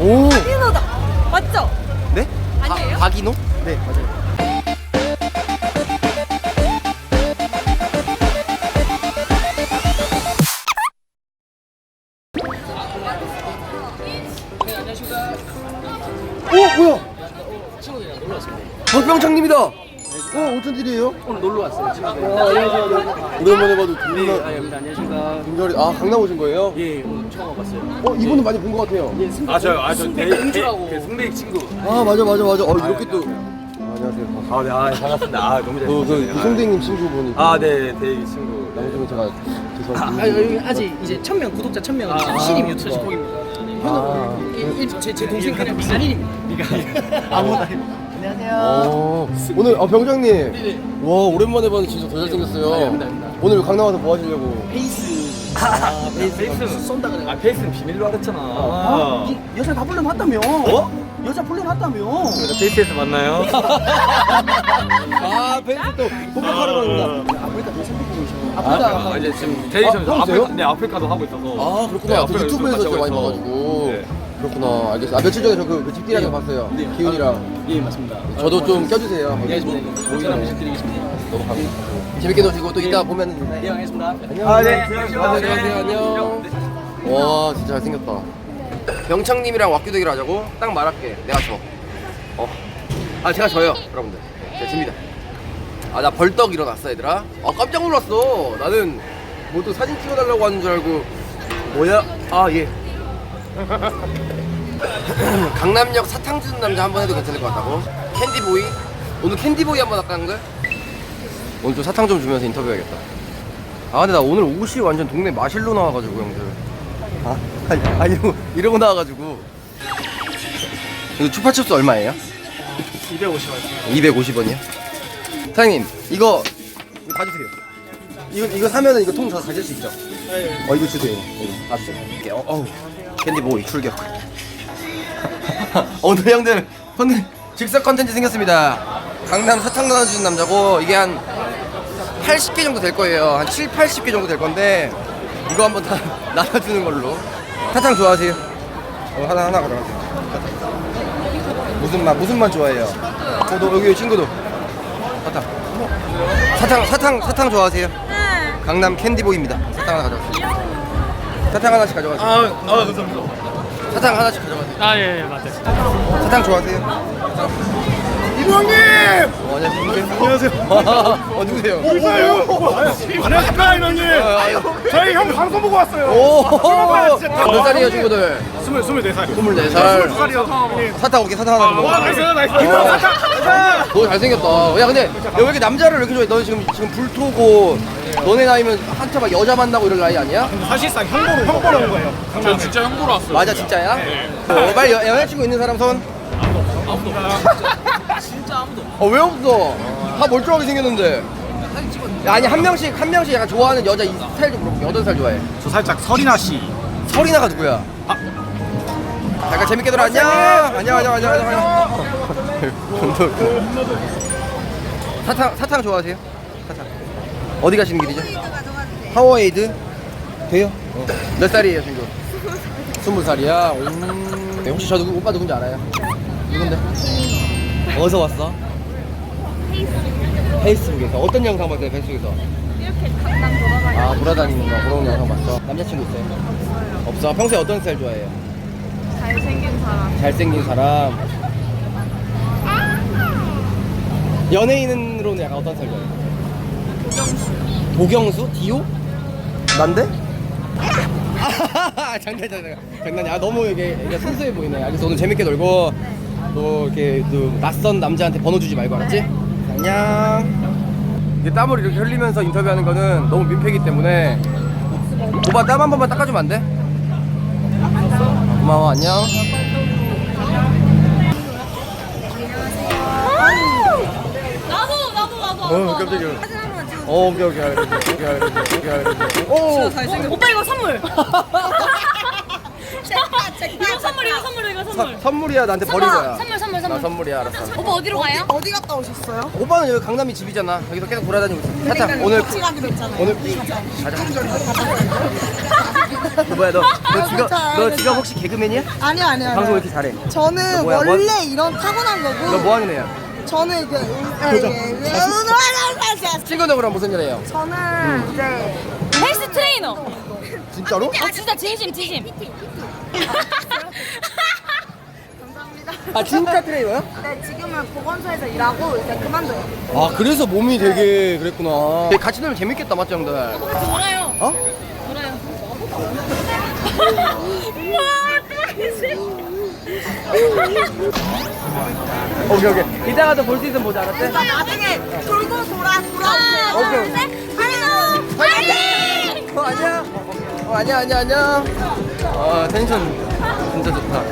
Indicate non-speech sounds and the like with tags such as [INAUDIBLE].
오. 박인호다. 맞죠? 네? 아니에요? 박, 박인호? 네, 맞아요. 오, 뭐야? 친구들이랑 놀러 왔습니다. 박병창님이다. 어, 어쩐 일이에요? 오늘 놀러 왔어요. 친구들. 오랜만에 봐도 예, 존나 아, 여기다 안녕하십니까. 김절이 아 강남 오신 거예요? 예, 오늘 처음 와봤어요. 어 이분은 많이 본 것 같아요. 예, 승 아, 저, 아, 저, 대, 공주라고. 대, 그 승백 친구. 아 맞아 맞아 맞아. 어 이렇게 또 아, 안녕하세요. 아, 네, 아, 반갑습니다. 아, 너무 잘 그, 그. 이성대님 친구분이 아, 네, 대기 친구. 네. 나머지는 제가 죄송합니다. 아, 여기 아직 이제 천명 구독자 천명 아, 신임 아, 유튜브 곡입니다. 아, 현우, 제, 제 동생 그냥 미간인입니다. 아무나. 어, 오늘 아 병장님. 와 오랜만에 봤는데 진짜 더 잘생겼어요. 아, 아닙니다, 아닙니다. 오늘 강남 와서 뭐 하시려고? 페이스. 아, 페이스. 페이스는- 쏜다 그래. 아, 페이스는 비밀로 하랬잖아. 아, 이 여자 다 불러놨다며. 어? 여자 불러놨다며. 페이스에서 만나요? [LAUGHS] 아 벤츠 또 뽀뽀하러 가는구나. 아프리카 너 선배 보고 있어. 아, 아프리카. 아, 이제 지금 대리점 아, 아프리카, 형이세요? 네, 아프리카도 하고 있어서. 아 그렇구나. 네, 그 아프리카 유튜브에서 많이 봐가지고. 네. 그렇구나. 알겠어. 아 며칠 전에 저그 그 집디라는 거 봤어요. 네. 기훈이랑. 예, 맞습니다. 저도 좀 껴주세요. 네. 전화 한번 부탁드리겠습니다. 너무 감사합니다. 재밌게 노시고 또 이따 보면. 네, 알겠습니다. 안녕. 아, 네. 안녕하세요. 안녕하세요. 안녕. 와 진짜 잘생겼다. 병창님이랑 왁규대기를 하자고 딱 말할게. 내가 져. 어. 아 제가 져요, 여러분들. 제가 집니다. 아 나 벌떡 일어났어 얘들아. 아 깜짝 놀랐어. 나는 뭐 또 사진 찍어달라고 하는 줄 알고 뭐야? 아 예. [LAUGHS] 강남역 사탕 주는 남자 한번 해도 괜찮을 것 같다고. 캔디보이. 오늘 캔디보이 한번 할까 거야? 오늘 좀 사탕 좀 주면서 인터뷰해야겠다. 아 근데 나 오늘 옷이 완전 동네 마실로 나와가지고 형들 아 아니, 아니 이러고, 이러고 나와가지고 이거 추파춥스 얼마예요? 250원. 250원이요? 사장님 이거 이거 봐주세요 이거 이거 사면은 이거 통저 가질 수 있죠? 어 이거 주세요 이거 다 주세요 어, 어우 캔디보이 출격 [LAUGHS] 오늘 형들 컨텐 즉석 컨텐츠 생겼습니다 강남 사탕 나눠주는 남자고 이게 한 80개 정도 될 거예요. 한 7, 80개 정도 될 건데 이거 한번 다 [LAUGHS] 나눠주는 걸로. 사탕 좋아하세요? 어, 하나 하나 가져가세요. 무슨 맛 무슨 맛 좋아해요? 저도 여기 친구도 사탕. 사탕 사탕 사탕 좋아하세요? 네. 강남 캔디보이입니다. 사탕 하나 가져가세요. 사탕 하나씩 가져가세요. 아, 아, 감사합니다. 사탕 하나씩 가져가세요. 아, 예, 예, 맞아요. 사탕 좋아하세요? 이동님! 어, 안녕하세요. 안녕하세요. 어 누구세요? 누구세요? 안녕하십니까, 이동님? 아유. 저희 형 방송 보고 왔어요. 오. 몇 살이에요 친구들? 스물, 스물 네 살. 24살. 살이요. 사탕 오케이 사탕 하나 와. 나이스, 나이스. 너 잘생겼다. 야 근데 야, 왜 이렇게 남자를 왜 이렇게 좋아해? 너 지금 지금 불토고 너네 나이면 한참 막 여자 만나고 이럴 나이 아니야? 사실상 형보로, 형보로 온 거예요. 전 진짜 형보로 왔어요. 맞아 진짜야? 어, 빨리 여, 여자친구 있는 사람 손. 진짜 아무도 없어. 어왜 없어? 다 멀쩡하게 생겼는데. 야, 아니 한 명씩 한 명씩 약간 좋아하는 여자 이 스타일 좀 물어볼게. 어떤 스타일 좋아해? 저 살짝 설이나 씨. 설이나가 누구야? 아. 잠깐 재밌게 놀아 안녕. 안녕 안녕 안녕 안녕. [LAUGHS] 사탕 사탕 좋아하세요? 사탕. 어디 가시는 길이죠? 파워에이드 돼요? 몇 살이에요 친구? 스무 살이야. 음. 네, 혹시 저 누구 오빠 누군지 알아요? 누군데? 어디서 왔어? 페이스북에서 어떤 영상 봤어요 페이스북에서? 이렇게 강남 돌아다니고 아 돌아다니는 거 그런 영상 봤어? 남자친구 있어요? 없어. 평소에 어떤 스타일 좋아해요? 잘생긴 사람. 잘생긴 사람. 연예인으로는 약간 어떤 스타일 좋아해요? 고경수. 도경수? 디오? 난데? 장난 장난 장난이야. 아, 너무 이게, 이게 순수해 보이네. 알겠어. 오늘 재밌게 놀고 또 이렇게 또 낯선 남자한테 번호 주지 말고 알았지? 안녕. 이게 땀을 이렇게 흘리면서 인터뷰하는 거는 너무 민폐이기 때문에 오빠 땀 한 번만 닦아주면 안 돼? 고마워 안녕. 나도 나도 나도. 어, 깜짝이야. 어 오케이 오케이 알겠어. 오케이 알겠어. 오케이 알겠어. 오. 오빠 이거 선물. [LAUGHS] 이거 선물 이거 선물 이거 선물. 서, 선물이야 나한테 버린 거야 선물 선물 나 선물. 선물이야 알았어 오빠 어디로 가요? 어디 갔다 오셨어요? 오빠는 여기 강남이 집이잖아 여기서 계속 돌아다니고 있어 오늘 같이 가기로 했잖아요. 오늘 가자 너 뭐야 너, 너 [LAUGHS] 지금 너 지금 혹시 개그맨이야? 아니요 아니요. 방송 왜 아니요. 이렇게 잘해? 저는 너 뭐야, 뭐- 원래 이런 타고난 거고. 너 뭐 하는 애야? 저는 그 예, 예, 예. 친구는 그럼 무슨 일 해요? 저는 이제 헬스 트레이너. 진짜로? 아 진짜 진심 진심. 아 진짜 트레이너야? 네, 지금은 보건소에서 일하고 이제 그만둬요. 아 그래서 몸이 되게 그랬구나 같이 놀면 재밌겠다 맞죠 형들? 같이 놀아요. 어? 놀아요. [LAUGHS] [LAUGHS] 오케이 오케이 이따가도 볼수 있으면 보자 알았지? 나중에 돌고 돌아 돌아오세요. 오케이 안녕. 파이팅! 어 안녕 어 안녕 안녕 안녕 아 텐션 진짜 좋다